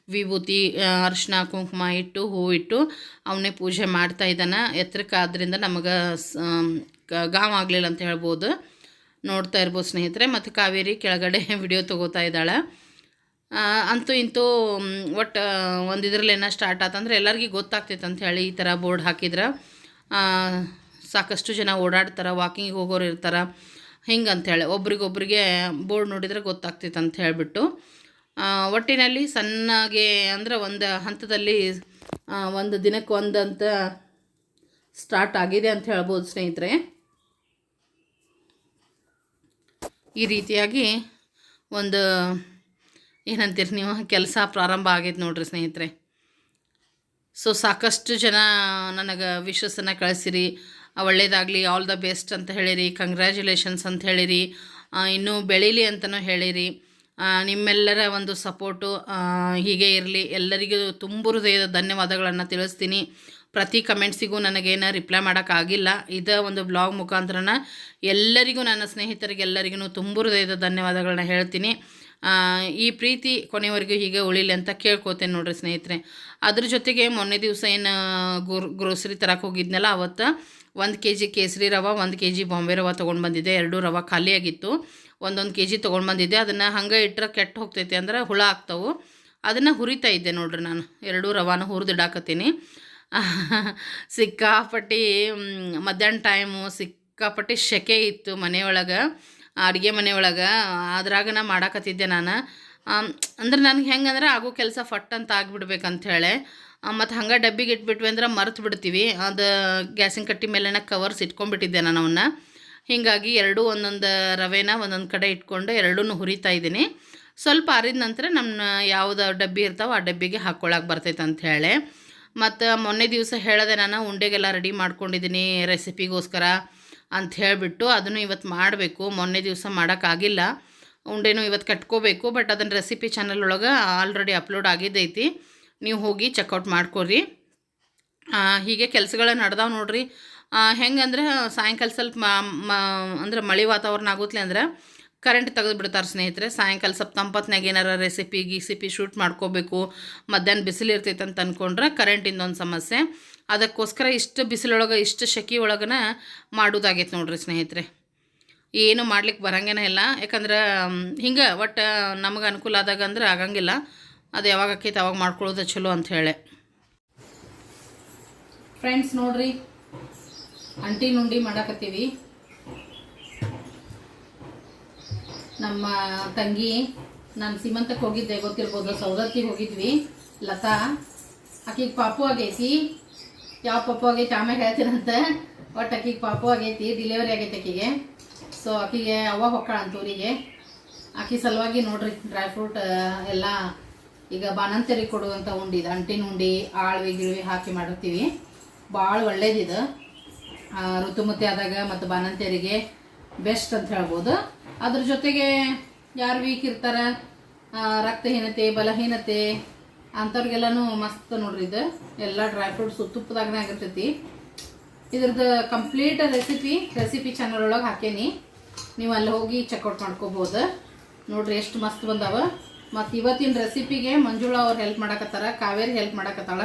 ವಿಭೂತಿ ಅರಿಶಿನ, ಕುಂಕುಮ ಇಟ್ಟು, ಹೂವಿಟ್ಟು ಅವನೇ ಪೂಜೆ ಮಾಡ್ತಾ ಇದ್ದಾನೆ. ಎತ್ತರಕ್ಕಾದ್ರಿಂದ ನಮಗೆ ಗಾವ್ ಆಗಲಿಲ್ಲ ಅಂತ ಹೇಳ್ಬೋದು. ನೋಡ್ತಾ ಇರ್ಬೋದು ಸ್ನೇಹಿತರೆ. ಮತ್ತು ಕಾವೇರಿ ಕೆಳಗಡೆ ವಿಡಿಯೋ ತೊಗೋತಾ ಇದ್ದಾಳೆ. ಅಂತೂ ಇಂತೂ ಒಟ್ಟು ಒಂದು ಇದ್ರಲ್ಲೇನ ಸ್ಟಾರ್ಟ್ ಆತಂದ್ರೆ ಎಲ್ಲರಿಗೂ ಗೊತ್ತಾಗ್ತೈತೆ ಅಂತ ಹೇಳಿ ಈ ಥರ ಬೋರ್ಡ್ ಹಾಕಿದ್ರೆ. ಸಾಕಷ್ಟು ಜನ ಓಡಾಡ್ತಾರೆ ವಾಕಿಂಗ್ ಹೋಗೋರು ಇರ್ತಾರೆ. ಹಿಂಗೆ ಅಂಥೇಳಿ ಒಬ್ರಿಗೊಬ್ರಿಗೆ ಬೋರ್ಡ್ ನೋಡಿದರೆ ಗೊತ್ತಾಗ್ತಿತ್ತು ಅಂತ ಹೇಳಿಬಿಟ್ಟು ಒಟ್ಟಿನಲ್ಲಿ ಸಣ್ಣಗೆ ಅಂದರೆ ಒಂದು ಹಂತದಲ್ಲಿ ಒಂದು ದಿನಕ್ಕೆ ಒಂದಂತ ಸ್ಟಾರ್ಟ್ ಆಗಿದೆ ಅಂತ ಹೇಳ್ಬೋದು ಸ್ನೇಹಿತರೆ. ಈ ರೀತಿಯಾಗಿ ಒಂದು, ಏನಂತೀರಿ ನೀವು, ಕೆಲಸ ಪ್ರಾರಂಭ ಆಗೈತೆ ನೋಡಿರಿ ಸ್ನೇಹಿತರೆ. ಸೊ ಸಾಕಷ್ಟು ಜನ ನನಗೆ ವಿಶ್ವಾಸನ ಕಳಿಸಿರಿ. ಒಳ್ಳೇದಾಗಲಿ ಆಲ್ ದ ಬೆಸ್ಟ್ ಅಂತ ಹೇಳಿರಿ ಕಂಗ್ರ್ಯಾಚುಲೇಷನ್ಸ್ ಅಂತ ಹೇಳಿರಿ ಇನ್ನೂ ಬೆಳೀಲಿ ಅಂತಲೂ ಹೇಳಿರಿ. ನಿಮ್ಮೆಲ್ಲರ ಒಂದು ಸಪೋರ್ಟು ಹೀಗೆ ಇರಲಿ. ಎಲ್ಲರಿಗೂ ತುಂಬ ಹೃದಯದ ಧನ್ಯವಾದಗಳನ್ನು ತಿಳಿಸ್ತೀನಿ. ಪ್ರತಿ ಕಮೆಂಟ್ಸಿಗೂ ನನಗೇನು ರಿಪ್ಲೈ ಮಾಡೋಕ್ಕಾಗಿಲ್ಲ ಇದು ಒಂದು ಬ್ಲಾಗ್ ಮುಖಾಂತರನ ಎಲ್ಲರಿಗೂ, ನನ್ನ ಸ್ನೇಹಿತರಿಗೆಲ್ಲರಿಗೂ ತುಂಬ ಹೃದಯದ ಧನ್ಯವಾದಗಳನ್ನ ಹೇಳ್ತೀನಿ. ಈ ಪ್ರೀತಿ ಕೊನೆವರೆಗೂ ಹೀಗೆ ಉಳಿಲಿ ಅಂತ ಕೇಳ್ಕೊತೇನೆ ನೋಡ್ರಿ ಸ್ನೇಹಿತರೆ. ಅದ್ರ ಜೊತೆಗೆ ಮೊನ್ನೆ ದಿವಸ ಏನು ಗುರ್ ಗ್ರೋಸರಿ ತರಕ್ಕೆ ಹೋಗಿದ್ನಲ್ಲ ಅವತ್ತು ಒಂದು ಕೆ ಜಿ ಕೇಸರಿ ರವೆ, ಒಂದು ಕೆ ಜಿ ಬಾಂಬೆ ರವೆ ತೊಗೊಂಡು ಬಂದಿದ್ದೆ. ಎರಡೂ ರವೆ ಖಾಲಿಯಾಗಿತ್ತು ಒಂದೊಂದು ಕೆ ಜಿ ತೊಗೊಂಡು ಬಂದಿದ್ದೆ. ಅದನ್ನು ಹಂಗೆ ಇಟ್ಟರೆ ಕೆಟ್ಟು ಹೋಗ್ತೈತೆ ಅಂದ್ರೆ ಹುಳ ಆಗ್ತಾವೆ. ಅದನ್ನು ಹುರಿತಾ ಇದ್ದೆ ನೋಡ್ರಿ ನಾನು. ಎರಡೂ ರವಾನ ಹುರಿದಿಡಾಕತ್ತೀನಿ ಸಿಕ್ಕಾಪಟ್ಟಿ ಮಧ್ಯಾಹ್ನ ಟೈಮು ಸಿಕ್ಕಾಪಟ್ಟಿ ಸೆಕೆ ಇತ್ತು ಮನೆಯೊಳಗೆ. ಅಡುಗೆ ಮನೆ ಒಳಗೆ, ಅದ್ರಾಗ ನಾ ಮಾಡಾಕತ್ತಿದ್ದೆ ನಾನು. ಅಂದ್ರೆ ನನಗೆ ಹೆಂಗಂದ್ರೆ ಆಗೋ ಕೆಲಸ ಫಟ್ ಅಂತ ಆಗಿಬಿಡ್ಬೇಕಂತ ಹೇಳಿ ಮತ್ತು ಹಂಗೆ ಡಬ್ಬಿಗೆ ಇಟ್ಬಿಟ್ವಿ ಅಂದ್ರೆ ಮರ್ತು ಬಿಡ್ತೀವಿ. ಅದು ಗ್ಯಾಸಿನ ಕಟ್ಟಿ ಮೇಲೆನ ಕವರ್ಸ್ ಇಟ್ಕೊಂಡ್ಬಿಟ್ಟಿದ್ದೆ ನಾನು ಅವನ್ನ ಹೀಗಾಗಿ ಎರಡೂ ಒಂದೊಂದು ರವೆನ ಒಂದೊಂದು ಕಡೆ ಇಟ್ಕೊಂಡು ಎರಡೂ ಹುರಿತಾ ಇದ್ದೀನಿ. ಸ್ವಲ್ಪ ಆರಿದ ನಂತರ ನಮ್ಮ ಯಾವ್ದು ಡಬ್ಬಿ ಇರ್ತಾವೆ ಆ ಡಬ್ಬಿಗೆ ಹಾಕ್ಕೊಳಕ್ಕೆ ಬರ್ತೈತೆ ಅಂತ ಹೇಳಿ ಮತ್ತು ಮೊನ್ನೆ ದಿವಸ ಹೇಳಿದೆ ನಾನು ಉಂಡೆಗೆಲ್ಲ ರೆಡಿ ಮಾಡ್ಕೊಂಡಿದ್ದೀನಿ ರೆಸಿಪಿಗೋಸ್ಕರ. ಅಂತ ಹೇಳಿಬಿಟ್ಟು ಅದನ್ನು ಇವತ್ತು ಮಾಡಬೇಕು. ಮೊನ್ನೆ ದಿವಸ ಮಾಡೋಕ್ಕಾಗಿಲ್ಲ. ಉಂಡೆನೂ ಇವತ್ತು ಕಟ್ಕೋಬೇಕು, ಬಟ್ ಅದನ್ನು ರೆಸಿಪಿ ಚಾನಲ್ ಒಳಗೆ ಆಲ್ರೆಡಿ ಅಪ್ಲೋಡ್ ಆಗಿದ್ದೈತಿ ನೀವು ಹೋಗಿ ಚೆಕ್ಔಟ್ ಮಾಡ್ಕೊರಿ. ಹೀಗೆ ಕೆಲಸಗಳ ನಡ್ದಾವೆ ನೋಡ್ರಿ. ಹೆಂಗಂದ್ರೆ ಸಾಯಂಕಾಲ ಸ್ವಲ್ಪ ಅಂದ್ರೆ ಮಳೆ ವಾತಾವರಣ ಆಗುತ್ತೆ ಅಂದ್ರೆ ಕರೆಂಟ್ ತೆಗೆದು ಬಿಡ್ತಾರೆ ಸ್ನೇಹಿತರೆ. ಸಾಯಂಕಾಲ ಸ್ವಲ್ಪ ತಂಪತ್ನಾಗ ಏನಾರ ರೆಸಿಪಿ ಗಿಸಿಪಿ ಶೂಟ್ ಮಾಡ್ಕೋಬೇಕು. ಮಧ್ಯಾಹ್ನ ಬಿಸಿಲು ಇರ್ತೈತೆ ಅಂತ ಅಂದ್ಕೊಂಡ್ರೆ ಕರೆಂಟಿಂದ ಒಂದು ಸಮಸ್ಯೆ. ಅದಕ್ಕೋಸ್ಕರ ಇಷ್ಟು ಬಿಸಿಲೊಳಗೆ, ಇಷ್ಟು ಶಕಿ ಒಳಗನ ಮಾಡೋದಾಗೈತೆ ನೋಡ್ರಿ ಸ್ನೇಹಿತರೆ. ಏನು ಮಾಡ್ಲಿಕ್ಕೆ ಬರಂಗೇನ ಇಲ್ಲ. ಯಾಕಂದ್ರೆ ಹಿಂಗೆ ಒಟ್ಟು ನಮಗೆ ಅನುಕೂಲ ಆದಾಗ ಅಂದ್ರೆ ಆಗಂಗಿಲ್ಲ. ಅದು ಯಾವಾಗ ಆಕೈತೆ ಅವಾಗ ಮಾಡ್ಕೊಳ್ಳೋದು ಚಲೋ ಅಂತ ಹೇಳಿ. ಫ್ರೆಂಡ್ಸ್ ನೋಡ್ರಿ, ಅಂಟಿ ನುಂಡಿ ಮಾಡಾಕತ್ತೀವಿ. ನಮ್ಮ ತಂಗಿ, ನಾನು ಸೀಮಂತಕ್ಕೆ ಹೋಗಿದ್ದೆ, ಗೊತ್ತಿರ್ಬೋದು ಸೌದತ್ತಿಗೆ ಹೋಗಿದ್ವಿ, ಲತಾ. ಆಕಿಗೆ ಪಾಪು ಆಗೈತಿ. ಯಾವ ಪಪ್ಪು ಆಗೈತಿ ಆಮೇಲೆ ಹೇಳ್ತೀನಂತೆ. ಒಟ್ಟು ಅಕ್ಕಿಗೆ ಪಾಪು ಆಗೈತಿ ಡಿಲಿವರಿ ಆಗೈತೆ ಅಕ್ಕಿಗೆ ಸೊ ಅಕ್ಕಿಗೆ ಅವ್ವ ಹೊಕ್ಕಳ ಅಂತೂರಿಗೆ ಅಕ್ಕಿ ಸಲುವಾಗಿ ನೋಡ್ರಿ ಡ್ರೈ ಫ್ರೂಟ್ ಎಲ್ಲ ಈಗ ಬಾಣಂತಿಯರಿಗೆ ಕೊಡುವಂಥ ಉಂಡಿ ಇದು ಅಂಟಿನ ಉಂಡಿ ಆಳ್ವಿ ಗಿಳ್ವಿ ಹಾಕಿ ಮಾಡಿರ್ತೀವಿ. ಭಾಳ ಒಳ್ಳೇದಿದು ಋತುಮತಿ ಆದಾಗ ಮತ್ತು ಬಾಣಂತಿಯರಿಗೆ ಬೆಸ್ಟ್ ಅಂತ ಹೇಳ್ಬೋದು. ಅದ್ರ ಜೊತೆಗೆ ಯಾರು ವೀಕ್ ಇರ್ತಾರೆ? ರಕ್ತಹೀನತೆ, ಬಲಹೀನತೆ ಅಂಥವ್ರಿಗೆಲ್ಲನೂ ಮಸ್ತ್ ನೋಡ್ರಿ ಇದು. ಎಲ್ಲ ಡ್ರೈ ಫ್ರೂಟ್ಸು ತುಪ್ಪದಾಗನೇ ಆಗಿರ್ತೈತಿ. ಇದ್ರದ್ದು ಕಂಪ್ಲೀಟ್ ರೆಸಿಪಿ ರೆಸಿಪಿ ಚಾನಲ್ ಒಳಗೆ ಹಾಕೇನಿ. ನೀವು ಅಲ್ಲಿ ಹೋಗಿ ಚೆಕ್ಔಟ್ ಮಾಡ್ಕೋಬೋದು. ನೋಡ್ರಿ ಎಷ್ಟು ಮಸ್ತ್ ಬಂದಾವ. ಮತ್ತು ಇವತ್ತಿನ ರೆಸಿಪಿಗೆ ಮಂಜುಳಾ ಅವ್ರು ಹೆಲ್ಪ್ ಮಾಡಕತ್ತಾರ ಕಾವೇರಿ ಹೆಲ್ಪ್ ಮಾಡಕತ್ತಾಳ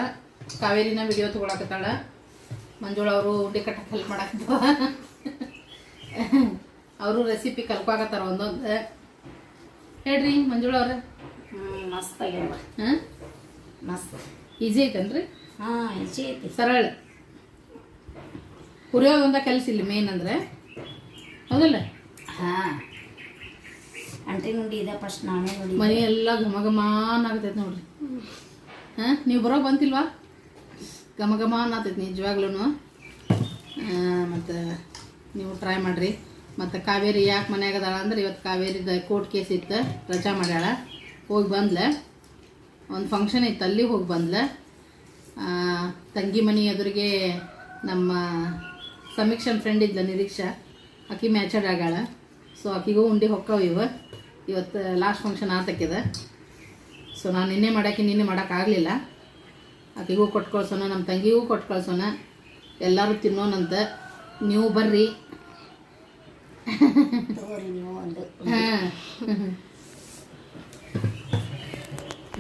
ಕಾವೇರಿನ ವಿಡಿಯೋ ತೊಗೊಳಕತ್ತಾಳ. ಮಂಜುಳಾ ಅವರು ಉಂಡೆ ಕಟ್ಟಕ್ಕೆ ಹೆಲ್ಪ್ ಮಾಡಕತ್ತ ಅವರು ರೆಸಿಪಿ ಕಲ್ಕೋಕತ್ತಾರ ಒಂದೊಂದು. ಹೇಳ್ರಿ ಮಂಜುಳಾ ಅವ್ರೆ. ಮಸ್ತ್ ಆಗ್ಯಾವ. ಹಾಂ ಮಸ್ತ್. ಈಸಿ ಐತೇನ್ರಿ? ಹಾಂ ಈಜಿ ಐತಿ. ಸರಳ. ಹುರಿಯೋದೊಂದ ಕೆಲಸ ಇಲ್ಲಿ ಮೇನ್ ಅಂದ್ರೆ. ಹೌದಲ್ಲ? ಹಾಂ. ಅಂಟಿ ನೋಡಿ ಇದೆ ಫಸ್ಟ್ ನಾನೇ ನೋಡಿ. ಮನೆ ಎಲ್ಲ ಘಮ ಘಮಾನ್ ಆಗ್ತೈತೆ ನೋಡ್ರಿ. ಹಾಂ ನೀವು ಬರೋ ಬಂತಿಲ್ವಾ? ಘಮ ಘಮಾನ್ ಆಗ್ತೈತೆ ನಿಜವಾಗ್ಲೂ ಮತ್ತು ನೀವು ಟ್ರೈ ಮಾಡಿರಿ. ಮತ್ತು ಕಾವೇರಿ ಯಾಕೆ ಮನೆಯಾಗದಾಳ ಅಂದ್ರೆ ಇವತ್ತು ಕಾವೇರಿದ ಕೋರ್ಟ್ ಕೇಸ್ ಇತ್ತು ರಜಾ ಮಾಡ್ಯಾಳ. ಹೋಗಿ ಬಂದ್ಲೆ. ಒಂದು ಫಂಕ್ಷನ್ ಇತ್ತು ಅಲ್ಲಿ ಹೋಗಿ ಬಂದ್ಲೆ. ತಂಗಿ ಮನೆ ಎದುರಿಗೆ ನಮ್ಮ ಸಮೀಕ್ಷನ್ ಫ್ರೆಂಡ್ ಇದ್ಲ ನಿರೀಕ್ಷಾ. ಆಕಿ ಮ್ಯಾಚಡ್ ಆಗ್ಯಾಳ. ಸೊ ಆಕಿಗೂ ಉಂಡಿ ಹೊಕ್ಕವ ಇವ. ಇವತ್ತು ಲಾಸ್ಟ್ ಫಂಕ್ಷನ್ ಆತಕ್ಕಿದ. ಸೊ ನಾನು ನಿನ್ನೆ ಮಾಡೋಕೆ ನಿನ್ನೆ ಮಾಡೋಕ್ಕಾಗಲಿಲ್ಲ ಆಕಿಗೂ ಕೊಟ್ಟು ಕಳ್ಸೋಣ ನಮ್ಮ ತಂಗಿಗೂ ಕೊಟ್ಟು ಕಳ್ಸೋಣ ಎಲ್ಲರೂ ತಿನ್ನೋಣಂತ. ನೀವು ಬರ್ರಿ. ಹಾಂ.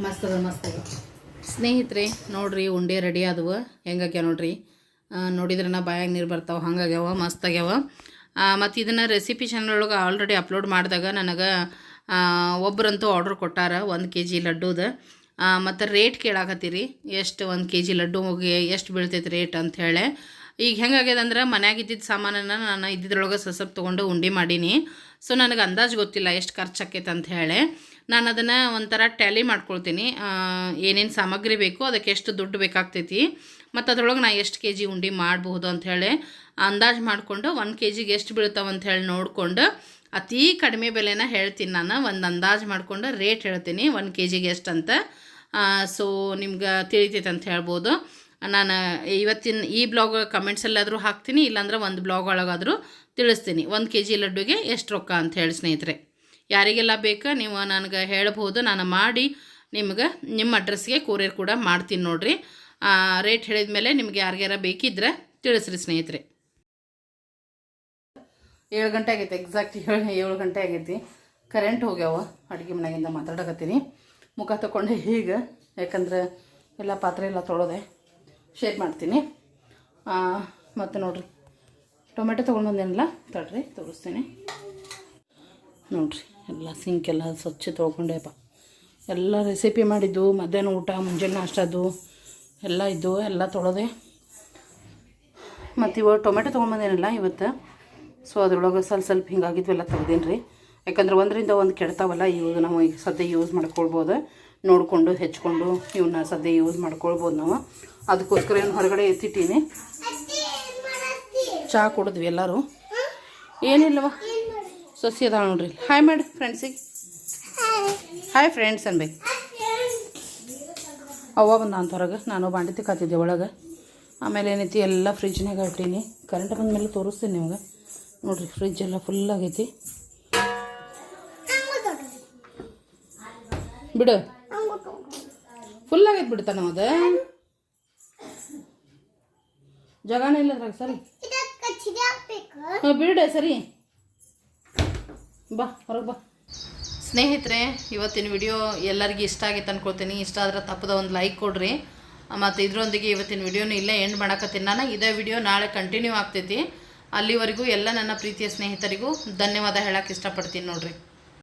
ಮಸ್ತ್ ಅದ ಮಸ್ತ್ ಸ್ನೇಹಿತರೆ, ನೋಡ್ರಿ, ಉಂಡೆ ರೆಡಿ ಆದವು. ಹೆಂಗಾಗ್ಯಾವ ನೋಡ್ರಿ? ನೋಡಿದ್ರೆ ನಾ ಬಾಯಾಗ ನೀರು ಬರ್ತಾವೆ. ಹಂಗಾಗ್ಯಾವ ಮಸ್ತ್ ಮತ್ತು ಇದನ್ನು ರೆಸಿಪಿ ಚಾನಲ್ ಒಳಗೆ ಆಲ್ರೆಡಿ ಅಪ್ಲೋಡ್ ಮಾಡಿದಾಗ ನನಗೆ ಒಬ್ಬರಂತೂ ಆರ್ಡ್ರ್ ಕೊಟ್ಟಾರ, ಒಂದು ಕೆ ಜಿ ಲಡ್ಡುದ ಮತ್ತು ರೇಟ್ ಕೇಳಾಕತ್ತೀರಿ. ಎಷ್ಟು ಒಂದು ಕೆ ಜಿ ಲಡ್ಡು ಹೋಗಿ ಎಷ್ಟು ಬೀಳ್ತೈತೆ ರೇಟ್ ಅಂತ ಹೇಳಿ. ಈಗ ಹೆಂಗಾಗ್ಯದ ಅಂದ್ರೆ ಮನ್ಯಾಗ ಇದ್ದಿದ್ದ ಸಾಮಾನನ್ನು ನಾನು ಇದ್ದಿದ್ರೊಳಗೆ ಸಸಪ್ ತೊಗೊಂಡು ಉಂಡೆ ಮಾಡೀನಿ. ಸೊ ನನಗೆ ಅಂದಾಜು ಗೊತ್ತಿಲ್ಲ ಎಷ್ಟು ಖರ್ಚು ಆಕೈತೆ ಅಂತ ಹೇಳಿ. ನಾನು ಅದನ್ನು ಒಂಥರ ಟ್ಯಾಲಿ ಮಾಡ್ಕೊಳ್ತೀನಿ. ಏನೇನು ಸಾಮಗ್ರಿ ಬೇಕು, ಅದಕ್ಕೆ ಎಷ್ಟು ದುಡ್ಡು ಬೇಕಾಗ್ತೈತಿ, ಮತ್ತು ಅದರೊಳಗೆ ನಾನು ಎಷ್ಟು ಕೆ ಜಿ ಉಂಡೆ ಮಾಡಬಹುದು ಅಂಥೇಳಿ ಅಂದಾಜು ಮಾಡಿಕೊಂಡು ಒಂದು ಕೆ ಜಿಗೆ ಎಷ್ಟು ಬೀಳ್ತಾವೆ ಅಂತ ಹೇಳಿ ನೋಡಿಕೊಂಡು ಅತೀ ಕಡಿಮೆ ಬೆಲೆನ ಹೇಳ್ತೀನಿ ನಾನು. ಒಂದು ಅಂದಾಜು ಮಾಡಿಕೊಂಡು ರೇಟ್ ಹೇಳ್ತೀನಿ, ಒಂದು ಕೆ ಜಿಗೆ ಎಷ್ಟು ಅಂತ. ಸೊ, ನಿಮ್ಗೆ ತಿಳಿತೈತೆ ಅಂತ ಹೇಳ್ಬೋದು. ನಾನು ಇವತ್ತಿನ ಈ ಬ್ಲಾಗ್ ಕಮೆಂಟ್ಸಲ್ಲಾದರೂ ಹಾಕ್ತೀನಿ, ಇಲ್ಲಾಂದ್ರೆ ಒಂದು ಬ್ಲಾಗ್ ಒಳಗಾದರೂ ತಿಳಿಸ್ತೀನಿ. ಒಂದು ಕೆ ಜಿ ಲಡ್ಡುಗೆ ಎಷ್ಟು ರೊಕ್ಕ ಅಂತ ಹೇಳಿ ಸ್ನೇಹಿತರೆ. ಯಾರಿಗೆಲ್ಲ ಬೇಕು ನೀವು ನನಗೆ ಹೇಳ್ಬೋದು, ನಾನು ಮಾಡಿ ನಿಮ್ಗೆ, ನಿಮ್ಮ ಅಡ್ರೆಸ್ಗೆ ಕೊರಿಯರ್ ಕೂಡ ಮಾಡ್ತೀನಿ ನೋಡಿರಿ. ರೇಟ್ ಹೇಳಿದ ಮೇಲೆ ನಿಮ್ಗೆ ಯಾರಿಗಾರ ಬೇಕಿದ್ರೆ ತಿಳಿಸ್ರಿ ಸ್ನೇಹಿತರೆ. ಏಳು ಗಂಟೆ ಆಗೈತೆ ಎಕ್ಸಾಕ್ಟ್ ಏಳು ಏಳು ಗಂಟೆ ಆಗೈತಿ. ಕರೆಂಟ್ ಹೋಗ್ಯಾವ, ಅಡುಗೆ ಮನೆಯಿಂದ ಮಾತಾಡಕತ್ತೀನಿ. ಮುಖ ತಗೊಂಡೆ ಈಗ, ಯಾಕಂದ್ರೆ ಎಲ್ಲ ಪಾತ್ರೆ ಎಲ್ಲ ತೊಳೋದೆ ಶೇರ್ ಮಾಡ್ತೀನಿ. ಮತ್ತು ನೋಡಿರಿ ಟೊಮೆಟೊ ತೊಗೊಂಡು ಬಂದೇನಲ್ಲ, ತಡ್ರಿ, ತೋರಿಸ್ತೀನಿ. ನೋಡಿರಿ. ಎಲ್ಲ ಸಿಂಕ್ ಎಲ್ಲ ಸ್ವಚ್ಛ ತೊಳ್ಕೊಂಡೆಪ್ಪ ಎಲ್ಲ ರೆಸಿಪಿ ಮಾಡಿದ್ದು ಮಧ್ಯಾಹ್ನ ಊಟ ಮುಂಜಾನೆ ನಾಷ್ಟದ್ದು ಎಲ್ಲ ಇದ್ದು ಎಲ್ಲ ತೊಳೆದೆ. ಮತ್ತು ಇವಾಗ ಟೊಮೆಟೊ ತೊಗೊಂಬಂದೇನಲ್ಲ ಇವತ್ತು? ಸೊ ಅದರೊಳಗೆ ಸ್ವಲ್ಪ ಸ್ವಲ್ಪ ಹಿಂಗಾಗಿದ್ವೆಲ್ಲ ತೆಗ್ದೇನಿ ರೀ ಯಾಕಂದ್ರೆ ಒಂದರಿಂದ ಒಂದು ಕೆಡ್ತಾವಲ್ಲ ಇವಾಗ ನಾವು ಈಗ ಸದ್ಯ ಯೂಸ್ ಮಾಡ್ಕೊಳ್ಬೋದು. ನೋಡಿಕೊಂಡು ಹೆಚ್ಕೊಂಡು ಇವನ್ನ ಸದ್ಯ ಯೂಸ್ ಮಾಡ್ಕೊಳ್ಬೋದು ನಾವು. ಅದಕ್ಕೋಸ್ಕರ ಏನು ಹೊರಗಡೆ ಎತ್ತಿಟ್ಟೀನಿ? ಚಹಾ ಕುಡಿದ್ವಿ ಎಲ್ಲರೂ. ಏನಿಲ್ಲವ ಸೊಸಿ ಅದಾವ ನೋಡ್ರಿ. ಹಾಯ್ ಮಾಡಿ ಫ್ರೆಂಡ್ಸಿಗೆ ಹಾಯ್ ಫ್ರೆಂಡ್ಸ್ ಅನ್ಬೇಕು ಅವ್ವ ಬಂದ ಅಂತ ಹೊರಗೆ ನಾನು ಬಾಂಡಿ ತಿಕ್ಕಾತಿದ್ದೆ ಒಳಗೆ. ಆಮೇಲೆ ಏನೈತಿ ಎಲ್ಲ ಫ್ರಿಜ್ನಾಗ ಇಟ್ಟೀನಿ. ಕರೆಂಟ್ ಬಂದ ಮೇಲೆ ತೋರಿಸ್ತೀನಿ ನಿಮಗೆ. ನೋಡಿರಿ ಫ್ರಿಜ್ ಎಲ್ಲ ಫುಲ್ ಆಗೈತಿ. ಬಿಡು. ಫುಲ್ ಆಗೈತೆ ಬಿಡ್ತಾನ ಅದ. ಜಗಾನ ಇಲ್ಲ ಅದ್ರಾಗ ಸರಿ. ಹಾಂ ಬಿಡೆ ಸರಿ. ಬಾ, ಹೊರಗೆ ಬಾ. ಸ್ನೇಹಿತರೆ, ಇವತ್ತಿನ ವಿಡಿಯೋ ಎಲ್ಲರಿಗೂ ಇಷ್ಟ ಆಗಿತ್ತು ಅಂದ್ಕೊಳ್ತೀನಿ ಇಷ್ಟ ಆದ್ರೆ ತಪ್ಪದ ಒಂದು ಲೈಕ್ ಕೊಡ್ರಿ. ಮತ್ತು ಇದರೊಂದಿಗೆ ಇವತ್ತಿನ ವಿಡಿಯೋನ ಇಲ್ಲೇ ಎಂಡ್ ಮಾಡಕತ್ತೀನಿ ನಾನು. ಇದೇ ವಿಡಿಯೋ ನಾಳೆ ಕಂಟಿನ್ಯೂ ಆಗ್ತೈತಿ. ಅಲ್ಲಿವರೆಗೂ ಎಲ್ಲ ನನ್ನ ಪ್ರೀತಿಯ ಸ್ನೇಹಿತರಿಗೂ ಧನ್ಯವಾದ ಹೇಳಕ್ಕೆ ಇಷ್ಟಪಡ್ತೀನಿ ನೋಡ್ರಿ.